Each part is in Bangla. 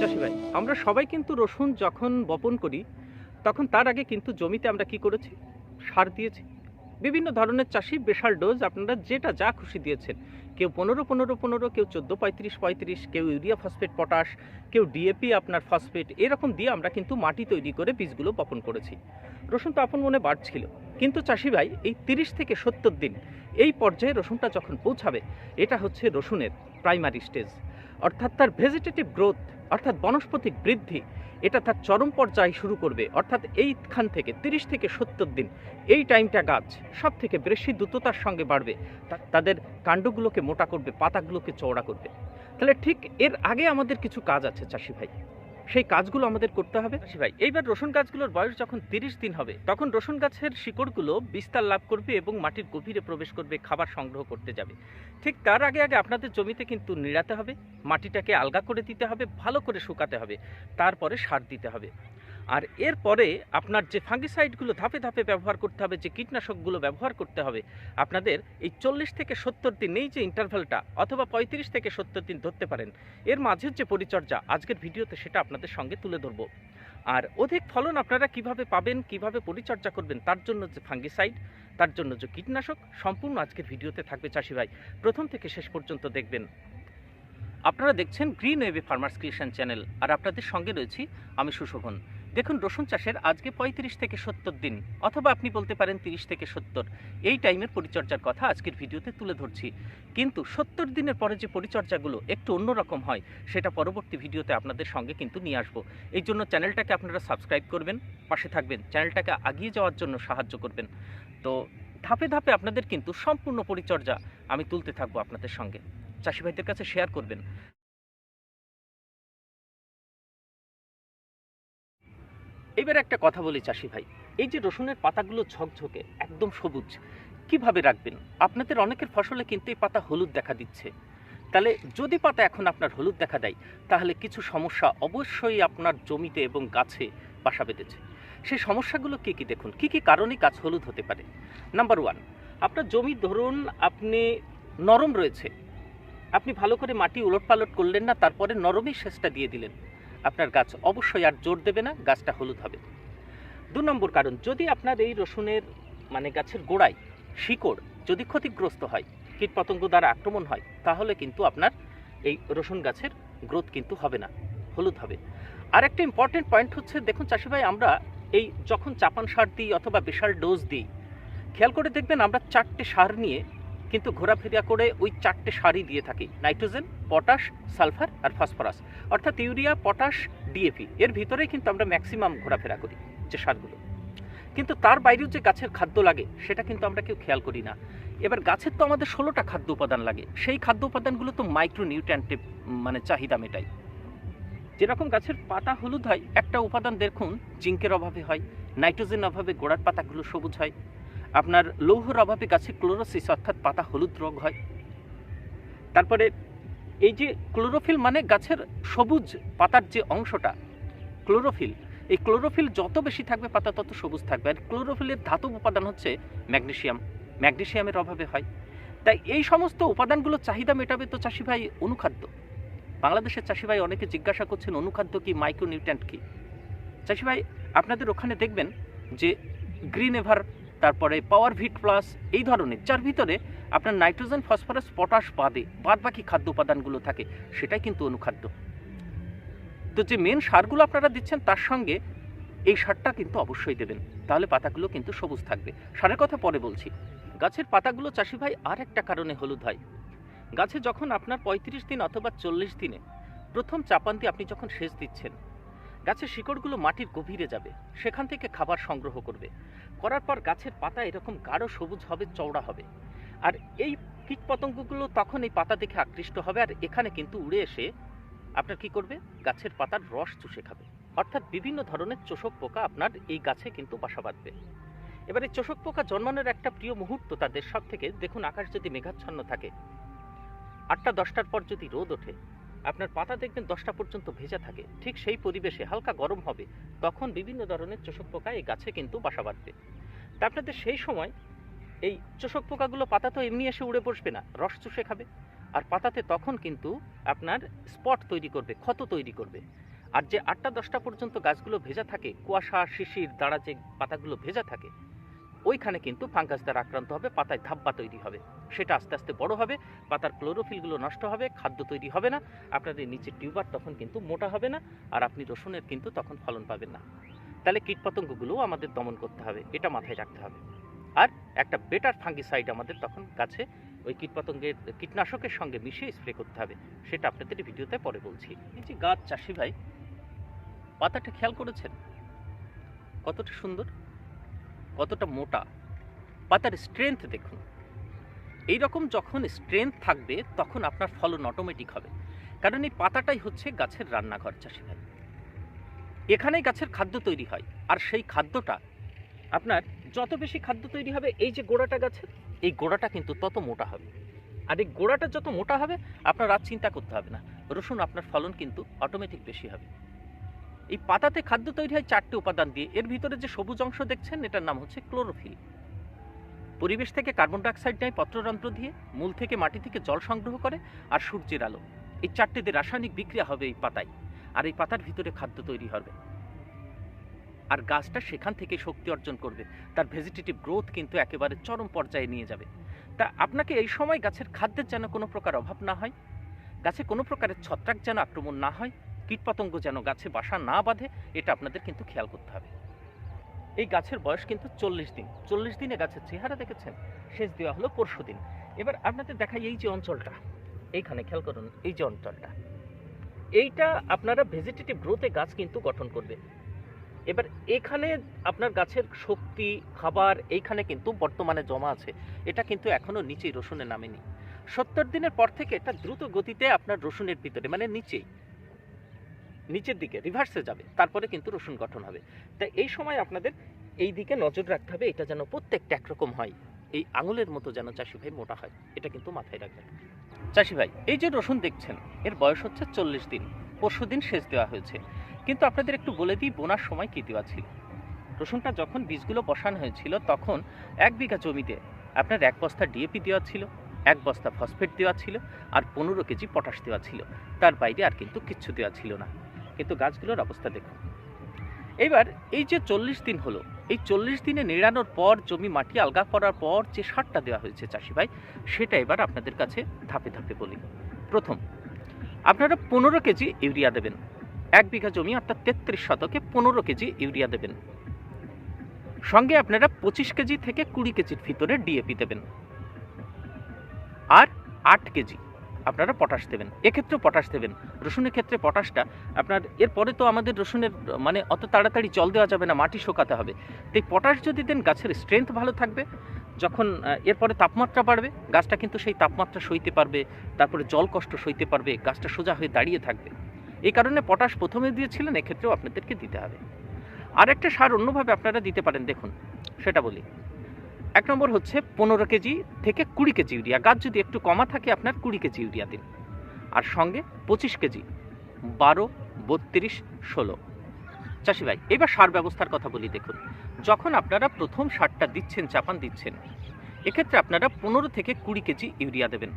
চাষি ভাই, আমরা সবাই কিন্তু রসুন যখন বপন করি, তখন তার আগে কিন্তু জমিতে আমরা কি করেছি? সার দিয়েছি। বিভিন্ন ধরনের চাষি বিশাল ডোজ আপনারা যেটা যা খুশি দিয়েছেন। কেউ পনেরো পনেরো পনেরো, কেউ চোদ্দ, পঁয়ত্রিশ পঁয়ত্রিশ, কেউ ইউরিয়া ফসফেট পটাশ কেউ ডিএপি আপনার ফসফেট এরকম দিয়ে আমরা কিন্তু মাটি তৈরি করে বীজগুলো বপন করেছি। রসুন তো আপন মনে বাড়ছিল। কিন্তু চাষি ভাই, এই তিরিশ থেকে সত্তর দিন এই পর্যায়ে রসুনটা যখন পৌঁছাবে, এটা হচ্ছে রসুনের প্রাইমারি স্টেজ অর্থাৎ তার ভেজিটেটিভ গ্রোথ অর্থাৎ বনস্পতিক বৃদ্ধি, এটা তার চরম পর্যায়ে শুরু করবে। অর্থাৎ এইখান থেকে তিরিশ থেকে সত্তর দিন এই টাইমটা গাছ সব থেকে বেশি দ্রুততার সঙ্গে বাড়বে। তাদের কাণ্ডগুলোকে মোটা করবে, পাতাগুলোকে চওড়া করবে। তাহলে ঠিক এর আগে আমাদের কিছু কাজ আছে, চাষি ভাই। সেই কাজগুলো আমাদের করতে হবে। ভাই, এইবার রসুন গাছগুলোর বয়স যখন তিরিশ দিন হবে, তখন রসুন গাছের শিকড়গুলো বিস্তার লাভ করবে এবং মাটির গভীরে প্রবেশ করবে, খাবার সংগ্রহ করতে যাবে। ঠিক তার আগে আগে আপনাদের জমিতে কিন্তু নিড়াতে হবে, মাটিটাকে আলগা করে দিতে হবে, ভালো করে শুকাতে হবে, তারপরে সার দিতে হবে। আর এরপরে আপনার যে ফাঙ্গিসাইডগুলো ধাপে ধাপে ব্যবহার করতে হবে, যে কীটনাশকগুলো ব্যবহার করতে হবে, আপনাদের এই চল্লিশ থেকে সত্তর দিন এই যে ইন্টারভ্যালটা অথবা পঁয়ত্রিশ থেকে সত্তর দিন ধরতে পারেন। এর মাঝের যে পরিচর্যা, আজকের ভিডিওতে সেটা আপনাদের সঙ্গে তুলে ধরবো। আর অধিক ফলন আপনারা কীভাবে পাবেন, কীভাবে পরিচর্যা করবেন, তার জন্য যে ফাঙ্গিসাইড, তার জন্য যে কীটনাশক, সম্পূর্ণ আজকের ভিডিওতে থাকবে চাষি ভাই। প্রথম থেকে শেষ পর্যন্ত দেখবেন। আপনারা দেখছেন গ্রিন ওয়েবে ফার্মার্স ক্রিয়েশন চ্যানেল আর আপনাদের সঙ্গে রয়েছি আমি সুশোভন। দেখুন, রসুন চাষের আজকে পঁয়ত্রিশ থেকে সত্তর দিন, অথবা আপনি বলতে পারেন তিরিশ থেকে সত্তর। এই টাইমের পরিচর্যার কথা আজকের ভিডিওতে তুলে ধরছি। কিন্তু সত্তর দিনের পরে যে পরিচর্যাগুলো একটু অন্যরকম হয়, সেটা পরবর্তী ভিডিওতে আপনাদের সঙ্গে কিন্তু নিয়ে আসব। এই জন্য চ্যানেলটাকে আপনারা সাবস্ক্রাইব করবেন, পাশে থাকবেন, চ্যানেলটাকে আগিয়ে যাওয়ার জন্য সাহায্য করবেন। তো ধাপে ধাপে আপনাদের কিন্তু সম্পূর্ণ পরিচর্যা আমি তুলতে থাকব আপনাদের সঙ্গে। চাষি ভাইদের কাছে শেয়ার করবেন। এবার একটা কথা বলি চাষি ভাই। এই যে রসুনের পাতাগুলো ঝকঝকে, একদম সবুজ, কীভাবে রাখবেন? আপনাদের অনেকের ফসলে কিন্তু এই পাতা হলুদ দেখা দিচ্ছে। তাহলে যদি পাতা এখন আপনার হলুদ দেখা দেয়, তাহলে কিছু সমস্যা অবশ্যই আপনার জমিতে এবং গাছে বাসা বেঁধেছে। সেই সমস্যাগুলো কী কী দেখুন? কী কী কারণে গাছ হলুদ হতে পারে? নাম্বার ওয়ান আপনার জমি ধরুন আপনি নরম রয়েছে। আপনি ভালো করে মাটি উলট পালট করলেন না, তারপরে নরমই সেচটা দিয়ে দিলেন। আপনার গাছ অবশ্যই আর জোর দেবে না, গাছটা হলুদ হবে। দু নম্বর কারণ, যদি আপনার এই রসুনের মানে গাছের গোড়ায় শিকড় যদি ক্ষতিগ্রস্ত হয়, কীটপতঙ্গ দ্বারা আক্রমণ হয়, তাহলে কিন্তু আপনার এই রসুন গাছের গ্রোথ কিন্তু হবে না, হলুদ হবে। আর একটা ইম্পর্টেন্ট পয়েন্ট হচ্ছে, দেখুন চাষি ভাই আমরা এই যখন চাপান সার দিই অথবা বিশাল ডোজ দিই, খেয়াল করে দেখবেন আমরা চারটে সার নিয়ে কিন্তু ঘোরাফেরা করে ওই চারটে সারই দিয়ে থাকি। নাইট্রোজেন, পটাশ, সালফার আর ফসফরাস। অর্থাৎ ইউরিয়া, পটাশ, ডিএপি। এর ভিতরেই কিন্তু আমরা ম্যাক্সিমাম ঘোরাফেরা করি যে সারগুলো। কিন্তু তার বাইরেও যে গাছের খাদ্য লাগে, সেটা কিন্তু আমরা কেউ খেয়াল করি না। এবার গাছের তো আমাদের ষোলোটা খাদ্য উপাদান লাগে। সেই খাদ্য উপাদানগুলো তো মাইক্রো নিউট্রিয়েন্টে মানে চাহিদা মেটায়। যেরকম গাছের পাতা হলুদ হয়, একটা উপাদান দেখুন, জিঙ্কের অভাবে হয় নাইট্রোজেন অভাবে গোড়ার পাতাগুলো সবুজ হয় আপনার লৌহর অভাবে গাছে ক্লোরোসিস অর্থাৎ পাতা হলুদ রোগ হয়। তারপরে এই যে ক্লোরোফিল মানে গাছের সবুজ পাতার যে অংশটা, ক্লোরোফিল, এই ক্লোরোফিল যত বেশি থাকবে পাতা তত সবুজ থাকবে। আর ক্লোরোফিলের ধাতব উপাদান হচ্ছে ম্যাগনেসিয়াম। ম্যাগনেসিয়ামের অভাবে হয়। তাই এই সমস্ত উপাদানগুলো চাহিদা মেটাবে তো চাষি ভাই অনুখাদ্য। বাংলাদেশের চাষি ভাই অনেকে জিজ্ঞাসা করছেন, অনুখাদ্য কি মাইক্রোনিউট্রেন্ট কি? চাষি ভাই আপনাদের ওখানে দেখবেন যে গ্রিন এভার তারপরে পাওয়ার ভিট প্লাস এই ধরনের। যার ভিতরে আপনার নাইট্রোজেন ফসফরাস পটাশ বাদে বাদ বাকি খাদ্য উপাদানগুলো থাকে, সেটাই কিন্তু অনুখাদ্য। তো যে মেন সারগুলো আপনারা দিচ্ছেন, তার সঙ্গে এই সারটা কিন্তু অবশ্যই দেবেন। তাহলে পাতাগুলো কিন্তু সবুজ থাকবে। সারের কথা পরে বলছি। গাছের পাতাগুলো চাষি ভাই, আর একটা কারণে হলুদ হয়। গাছে যখন আপনার পঁয়ত্রিশ দিন অথবা চল্লিশ দিনে প্রথম চাপান্তি আপনি যখন সেচ দিচ্ছেন গাছের শিকড়গুলো মাটির গভীরে যাবে, সেখান থেকে খাবার সংগ্রহ করবে। করার পর গাছের পাতা এরকম গাঢ় সবুজ হবে, চওড়া হবে। আর এই কীট পতঙ্গগুলো তখন এই পাতা দেখে আকৃষ্ট হবে আর এখানে কিন্তু উড়ে এসে আপনার কি করবে? গাছের পাতার রস চুষে খাবে। অর্থাৎ বিভিন্ন ধরনের চোষক পোকা আপনার এই গাছে কিন্তু বাসা বাঁধবে। এবারে চোষক পোকা জন্মানোর একটা প্রিয় মুহূর্ত তাদের সব থেকে দেখুন, আকাশ যদি মেঘাচ্ছন্ন থাকে, আটটা দশটার পর যদি রোদ ওঠে আপনার পাতা দেখবেন দশটা পর্যন্ত ভেজা থাকে। ঠিক সেই পরিবেশে হালকা গরম হবে, তখন বিভিন্ন ধরনের চোষক পোকা এই গাছে কিন্তু বাসা বাঁধবে। তা আপনাদের সেই সময় এই চোষক পোকাগুলো পাতা তো এমনি এসে উড়ে বসবে না, রস চুষে খাবে। আর পাতাতে তখন কিন্তু আপনার স্পট তৈরি করবে, ক্ষত তৈরি করবে। আর যে আটটা দশটা পর্যন্ত গাছগুলো ভেজা থাকে, কুয়াশা, শিশির দ্বারা যে পাতাগুলো ভেজা থাকে ওইখানে কিন্তু ফাঙ্গাস দ্বারা আক্রান্ত হবে, পাতায় ধাব্বা তৈরি হবে। সেটা আস্তে আস্তে বড় হবে, পাতার ক্লোরোফিলগুলো নষ্ট হবে, খাদ্য তৈরি হবে না, আপনাদের নিচের টিউবার তখন কিন্তু মোটা হবে না, আর আপনি রসুনের কিন্তু তখন ফলন পাবেন না। তাহলে কীটপতঙ্গগুলোও আমাদের দমন করতে হবে, এটা মাথায় রাখতে হবে। আর একটা বেটার ফাঙ্গিসাইড আমাদের তখন গাছে ওই কীটপতঙ্গের, কীটনাশকের সঙ্গে মিশিয়ে স্প্রে করতে হবে, সেটা আপনাদের ভিডিওতে পরে বলছি। এই যে গাছ, চাষি ভাই, পাতাটা খেয়াল করেছেন? কতটা সুন্দর? কতটা মোটা পাতার স্ট্রেংথ দেখুন। এই রকম যখন স্ট্রেংথ থাকবে, তখন আপনার ফলন অটোমেটিক হবে। কারণ এই পাতাটাই হচ্ছে গাছের রান্নাঘর চাষি ভাই এখানেই গাছের খাদ্য তৈরি হয়, আর সেই খাদ্যটা আপনার যত বেশি খাদ্য তৈরি হবে, এই যে গোড়াটা গাছের, এই গোড়াটা কিন্তু তত মোটা হবে। আর এই গোড়াটা যত মোটা হবে, আপনার আর চিন্তা করতে হবে না। রসুন আপনার ফলন কিন্তু অটোমেটিক বেশি হবে। এই পাতাতে খাদ্য তৈরি হয় চারটি উপাদান দিয়ে। এর ভিতরে যে সবুজ অংশ দেখছেন, এটার নাম হচ্ছে ক্লোরোফিল। পরিবেশ থেকে কার্বন ডাইঅক্সাইড নেয় পত্রযন্ত্র দিয়ে, মূল থেকে মাটি থেকে জল সংগ্রহ করে আর সূর্যের আলো। এই চারটে দিয়ে রাসায়নিক বিক্রিয়া হবে এই পাতায়, আর এই পাতার ভিতরে খাদ্য তৈরি হবে। আর গাছটা সেখান থেকে শক্তি অর্জন করবে। তার ভেজিটেটিভ গ্রোথ কিন্তু একেবারে চরম পর্যায়ে নিয়ে যাবে। তা আপনাকে এই সময় গাছের খাদ্যের যেন কোনো প্রকার অভাব না হয়? গাছে কোনো প্রকারের ছত্রাক যেন আক্রমণ না হয়? কীটপতঙ্গ যেন গাছে বাসা না বাঁধে, এটা আপনাদের কিন্তু খেয়াল করতে হবে। এই গাছের বয়স কিন্তু চল্লিশ দিন। চল্লিশ দিনে গাছের চেহারা দেখেছেন? শেষ দেওয়া হলো পরশু দিন। এবার আপনাদের দেখাই এই যে অঞ্চলটা। এইখানে খেয়াল করুন, এই যে অঞ্চলটা। এইটা আপনারা ভেজিটেটিভ গ্রোথে গাছ কিন্তু গঠন করবে। এবার এখানে আপনার গাছের শক্তি, খাবার, এইখানে কিন্তু বর্তমানে জমা আছে। এটা কিন্তু এখনও নিচেই রসুনে নামেনি। সত্তর দিনের পর থেকে এটা দ্রুত গতিতে আপনার রসুনের ভিতরে মানে নিচেই। নিচের দিকে রিভার্সে যাবে, তারপরে কিন্তু রসুন গঠন হবে। তাই এই সময় আপনাদের এই দিকে নজর রাখতে হবে, এটা যেন প্রত্যেকটা একরকম হয়, এই আঙুলের মতো যেন চাষি ভাই মোটা হয়, এটা কিন্তু মাথায় রাখবেন। চাষি ভাই, এই যে রসুন দেখছেন, এর বয়স হচ্ছে চল্লিশ দিন, পরশু দিন সেচ দেওয়া হয়েছে। কিন্তু আপনাদের একটু বলে দিই, বোনার সময় কী দেওয়া ছিল? রসুনটা যখন বীজগুলো বসানো হয়েছিল, তখন এক বিঘা জমিতে আপনার এক বস্তা ডিএপি দেওয়া ছিল, এক বস্তা ফসফেট দেওয়া ছিল, আর পনেরো কেজি পটাশ দেওয়া ছিল। তার বাইরে আর কিন্তু কিচ্ছু দেওয়া ছিল না। কিন্তু গাছগুলোর অবস্থা দেখুন। এবার এই যে চল্লিশ দিন হলো, এই চল্লিশ দিনে নিড়ানোর পর, জমি মাটি আলগা করার পর যে সারটা দেওয়া হয়েছে চাষি ভাই, সেটা এবার আপনাদের কাছে ধাপে ধাপে বলি। প্রথম, আপনারা পনেরো কেজি ইউরিয়া দেবেন। এক বিঘা জমি অর্থাৎ তেত্রিশ শতকে পনেরো কেজি ইউরিয়া দেবেন। সঙ্গে আপনারা পঁচিশ কেজি থেকে কুড়ি কেজির ভিতরে ডিএপি দেবেন। আর আট কেজি আপনারা পটাশ দেবেন। এক্ষেত্রেও পটাশ দেবেন। রসুনের ক্ষেত্রে পটাশটা আপনার, এরপরে তো আমাদের রসুনের মানে অত তাড়াতাড়ি জল দেওয়া যাবে না, মাটি শোকাতে হবে। তো পটাশ যদি দেন, গাছের স্ট্রেংথ ভালো থাকবে। যখন এরপরে তাপমাত্রা বাড়বে, গাছটা কিন্তু সেই তাপমাত্রা সইতে পারবে, তারপরে জল কষ্ট সইতে পারবে, গাছটা সোজা হয়ে দাঁড়িয়ে থাকবে। এই কারণে পটাশ প্রথমে দিয়েছিলেন, এক্ষেত্রেও আপনাদেরকে দিতে হবে। আর একটা সার অন্যভাবে আপনারা দিতে পারেন, দেখুন, সেটা বলি। এক নম্বর হচ্ছে পনেরো কেজি থেকে কুড়ি কেজি ইউরিয়া। গাছ যদি একটু কমা থাকে আপনার কুড়ি কেজি ইউরিয়া দিন। আর সঙ্গে পঁচিশ কেজি, বারো, বত্রিশ, ষোলো। চাষি ভাই, এবার সার ব্যবস্থার কথা বলি দেখুন। যখন আপনারা প্রথম সারটা দিচ্ছেন, চাপান দিচ্ছেন, এক্ষেত্রে আপনারা পনেরো থেকে কুড়ি কেজি ইউরিয়া দেবেন।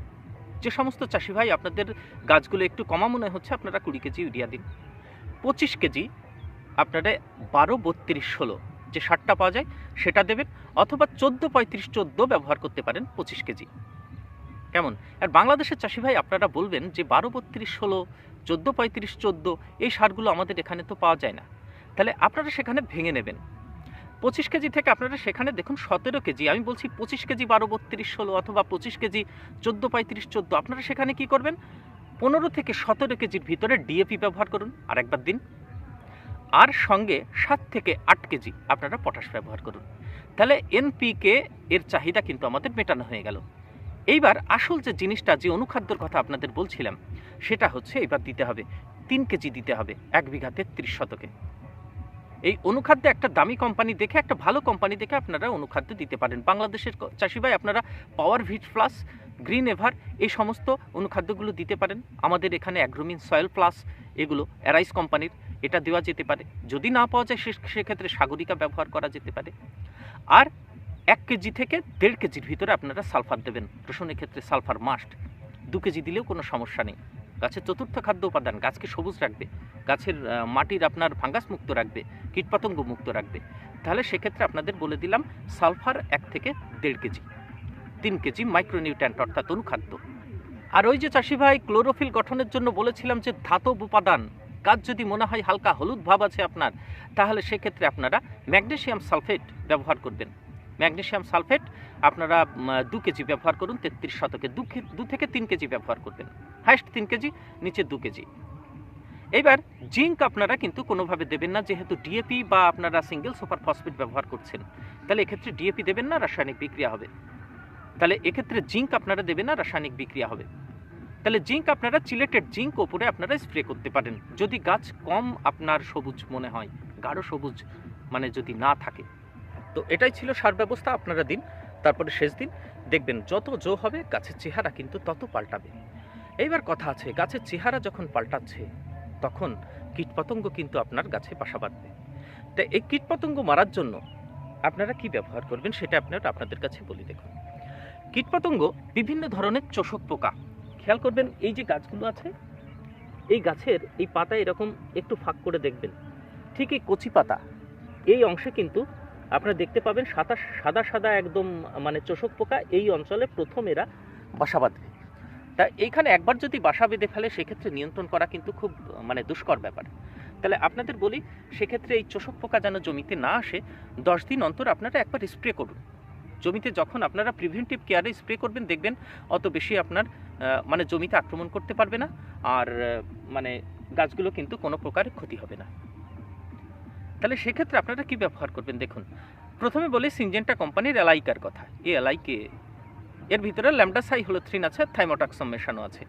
যে সমস্ত চাষি ভাই, আপনাদের গাছগুলো একটু কমা মনে হচ্ছে, আপনারা কুড়ি কেজি ইউরিয়া দিন। পঁচিশ কেজি, আপনারা বারো, বত্রিশ, ষোলো। যে সারটা পাওয়া যায় সেটা দেবেন অথবা চোদ্দ পঁয়ত্রিশ চোদ্দ ব্যবহার করতে পারেন পঁচিশ কেজি। কেমন? আর বাংলাদেশের চাষি ভাই আপনারা বলবেন যে বারো বত্রিশ ষোলো চোদ্দ পঁয়ত্রিশ চোদ্দ, এই সারগুলো আমাদের এখানে তো পাওয়া যায় না। তাহলে আপনারা সেখানে ভেঙে নেবেন। পঁচিশ কেজি থেকে আপনারা সেখানে দেখুন সতেরো কেজি, আমি বলছি পঁচিশ কেজি বারো বত্রিশ ষোলো অথবা পঁচিশ কেজি চোদ্দ পঁয়ত্রিশ চোদ্দ, আপনারা সেখানে কি করবেন? পনেরো থেকে সতেরো কেজির ভিতরে ডিএপি ব্যবহার করুন আর একবার দিন। আর সঙ্গে সাত থেকে আট কেজি আপনারা পটাশ ব্যবহার করুন। তাহলে এনপিকে এর চাহিদা কিন্তু আমাদের মেটানো হয়ে গেল। এইবার আসল যে জিনিসটা, যে অনুখাদ্যর কথা আপনাদের বলছিলাম, সেটা হচ্ছে এবার দিতে হবে, তিন কেজি দিতে হবে, এক বিঘা তেত্রিশ শতকে। এই অনুখাদ্য একটা দামি কোম্পানি দেখে, একটা ভালো কোম্পানি দেখে আপনারা অনুখাদ্য দিতে পারেন। বাংলাদেশের ক- চাষি ভাই, আপনারা power vit plus green ever এই সমস্ত অনুখাদ্যগুলো দিতে পারেন। আমাদের এখানে অ্যাগ্রোমিন সয়েল প্লাস এগুলো অ্যারাইস কোম্পানির এটা দেওয়া যেতে পারে। যদি না পাওয়া যায় সেক্ষেত্রে সাগরিকা ব্যবহার করা যেতে পারে। আর এক কেজি থেকে দেড় কেজির ভিতরে আপনারা সালফার দেবেন। রসুনের ক্ষেত্রে সালফার মাস্ট দু কেজি দিলেও কোনো সমস্যা নেই। গাছের চতুর্থ খাদ্য উপাদান, গাছকে সবুজ রাখবে। গাছের মাটির আপনার ফাঙ্গাস মুক্ত রাখবে, কীটপতঙ্গ মুক্ত রাখবে। তাহলে সেক্ষেত্রে আপনাদের বলে দিলাম, সালফার এক থেকে দেড় কেজি। তিন কেজি মাইক্রোনিউট্যান্ট অর্থাৎ অনুখাদ্য। আর ওই যে চাষি ভাই ক্লোরোফিল গঠনের জন্য বলেছিলাম যে ধাতব উপাদান, গাছ যদি মনে হয় হালকা হলুদ ভাব আছে আপনার, তাহলে সেক্ষেত্রে আপনারা ম্যাগনেসিয়াম সালফেট ব্যবহার করবেন। ম্যাগনেসিয়াম সালফেট আপনারা দু কেজি ব্যবহার করুন, তেত্রিশ শতকে দু দু থেকে তিন কেজি ব্যবহার করবেন। হাইস্ট তিন কেজি, নিচে দু কেজি। এবার জিঙ্ক আপনারা কিন্তু কোনোভাবে দেবেন না, যেহেতু ডিএপি বা আপনারা সিঙ্গেল সুপার ফসফেট ব্যবহার করছেন। তাহলে এক্ষেত্রে ডিএপি দেবেন না, রাসায়নিক বিক্রিয়া হবে। তাহলে এক্ষেত্রে জিঙ্ক আপনারা দেবেন না রাসায়নিক বিক্রিয়া হবে। তাহলে জিঙ্ক আপনারা চিলেটেড জিঙ্ক ওপরে আপনারা স্প্রে করতে পারেন। যদি গাছ কম আপনার সবুজ মনে হয়, গাঢ় সবুজ মানে যদি না থাকে। তো এটাই ছিল সার ব্যবস্থা, আপনারা দিন, তারপরে শেষ দিন দেখবেন যত জো হবে গাছের চেহারা কিন্তু তত পাল্টাবে। এইবার কথা আছে, গাছের চেহারা যখন পাল্টাচ্ছে, তখন কীটপতঙ্গ কিন্তু আপনার গাছে বাসা বাঁধবে। তা এই কীটপতঙ্গ মারার জন্য আপনারা কি ব্যবহার করবেন সেটা আপনার, আপনাদের কাছে বলি দেখুন। কীটপতঙ্গ বিভিন্ন ধরনের চোষক পোকা। খেয়াল করবেন এই যে গাছগুলো আছে, এই গাছের এই পাতা এরকম একটু ফাঁক করে দেখবেন। ঠিক এই কচি পাতা, এই অংশে কিন্তু আপনারা দেখতে পাবেন সাদা সাদা সাদা একদম মানে চোষক পোকা এই অঞ্চলে প্রথম এরা বাসা বাঁধবে তা এইখানে একবার যদি বাসা বেঁধে ফেলে, সেক্ষেত্রে নিয়ন্ত্রণ করা কিন্তু খুব মানে দুষ্কর ব্যাপার। তাহলে আপনাদের বলি, সেক্ষেত্রে এই চোষক পোকা যেন জমিতে না আসে, দশ দিন অন্তর আপনারা একবার স্প্রে করুন। জমিতে যখন আপনারা প্রিভেন্টিভ কেয়ারে স্প্রে করবেন, দেখবেন অত বেশি আপনার মানে জমিতে আক্রমণ করতে পারবে না। আর মানে গাছগুলো কিন্তু কোনো প্রকার ক্ষতি হবে না। তাহলে সেক্ষেত্রে আপনারা কি ব্যবহার করবেন দেখুন। প্রথমে বলি সিনজেন্টা কোম্পানির এলাইকার কথা। এই এলাইকে এর ভিতরে ল্যামডাসাই হলোথ্রিন আছে, থাইমোটাক্সাম মেশানো আছে।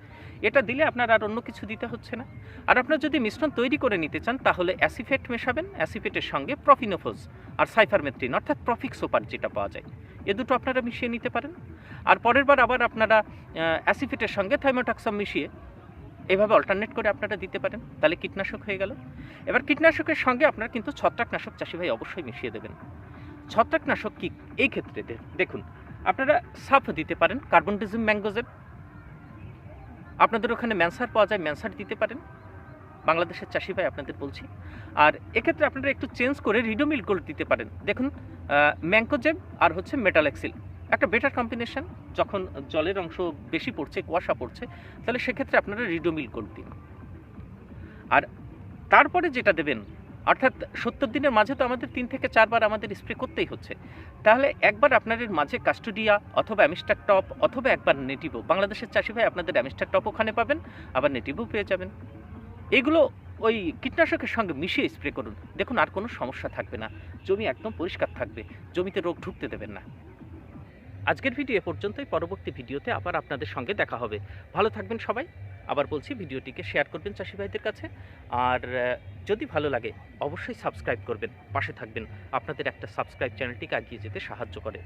এটা দিলে আপনার আর অন্য কিছু দিতে হচ্ছে না। আর আপনার যদি মিশ্রণ তৈরি করে নিতে চান, তাহলে অ্যাসিফেট মেশাবেন। অ্যাসিফেটের সঙ্গে প্রফিনোফোজ আর সাইফারমেথ্রিন, অর্থাৎ প্রফিক সোপার যেটা পাওয়া যায়। এ দুটো আপনারা মিশিয়ে নিতে পারেন। আর পরের বার আবার আপনারা অ্যাসিফেটের সঙ্গে থাইমোটাক্সাম মিশিয়ে এভাবে অল্টারনেট করে আপনারা দিতে পারেন। তাহলে কীটনাশক হয়ে গেল। এবার কীটনাশকের সঙ্গে আপনারা কিন্তু ছত্রাকনাশক চাষি ভাই অবশ্যই মিশিয়ে দেবেন। ছত্রাকনাশক কি? এই ক্ষেত্রে দেখুন, আপনারা সাফ দিতে পারেন, কার্বন ডিজিম ম্যাঙ্গোজেব। আপনাদের ওখানে ম্যানসার পাওয়া যায়, ম্যানসার দিতে পারেন। বাংলাদেশের চাষি ভাই আপনাদের বলছি। আর এক্ষেত্রে আপনারা একটু চেঞ্জ করে রিডোমিল গোল্ড দিতে পারেন। দেখুন ম্যাঙ্কোজেব আর হচ্ছে মেটালেক্সিল একটা বেটার কম্বিনেশন যখন জলের অংশ বেশি পড়ছে, কুয়াশা পড়ছে, তাহলে সেক্ষেত্রে আপনারা রিডোমিল গোল্ড দিন। আর তারপরে যেটা দেবেন, অর্থাৎ সত্তর দিনের মাঝে তো আমাদের তিন থেকে চারবার আমাদের স্প্রে করতেই হচ্ছে। তাহলে একবার আপনাদের মাঝে কাস্টোডিয়া অথবা অ্যামিস্টার টপ অথবা একবার নেটিভো বাংলাদেশের চাষি ভাই আপনাদের অ্যামিস্টার টপ ওখানে পাবেন, আবার নেটিভো পেয়ে যাবেন। এগুলো ওই কীটনাশকের সঙ্গে মিশিয়ে স্প্রে করুন। দেখুন আর কোনো সমস্যা থাকবে না। জমি একদম পরিষ্কার থাকবে। জমিতে রোগ ঢুকতে দেবেন না। আজকের ভিডিও এ পর্যন্তই। পরবর্তী ভিডিওতে আবার আপনাদের সঙ্গে দেখা হবে। ভালো থাকবেন সবাই। আবার বলছি, ভিডিওটিকে শেয়ার করবেন চাষি ভাইদের কাছে। আর যদি ভালো লাগে, অবশ্যই সাবস্ক্রাইব করবেন, পাশে থাকবেন। আপনাদের একটা সাবস্ক্রাইব চ্যানেলটিকে এগিয়ে যেতে সাহায্য করে।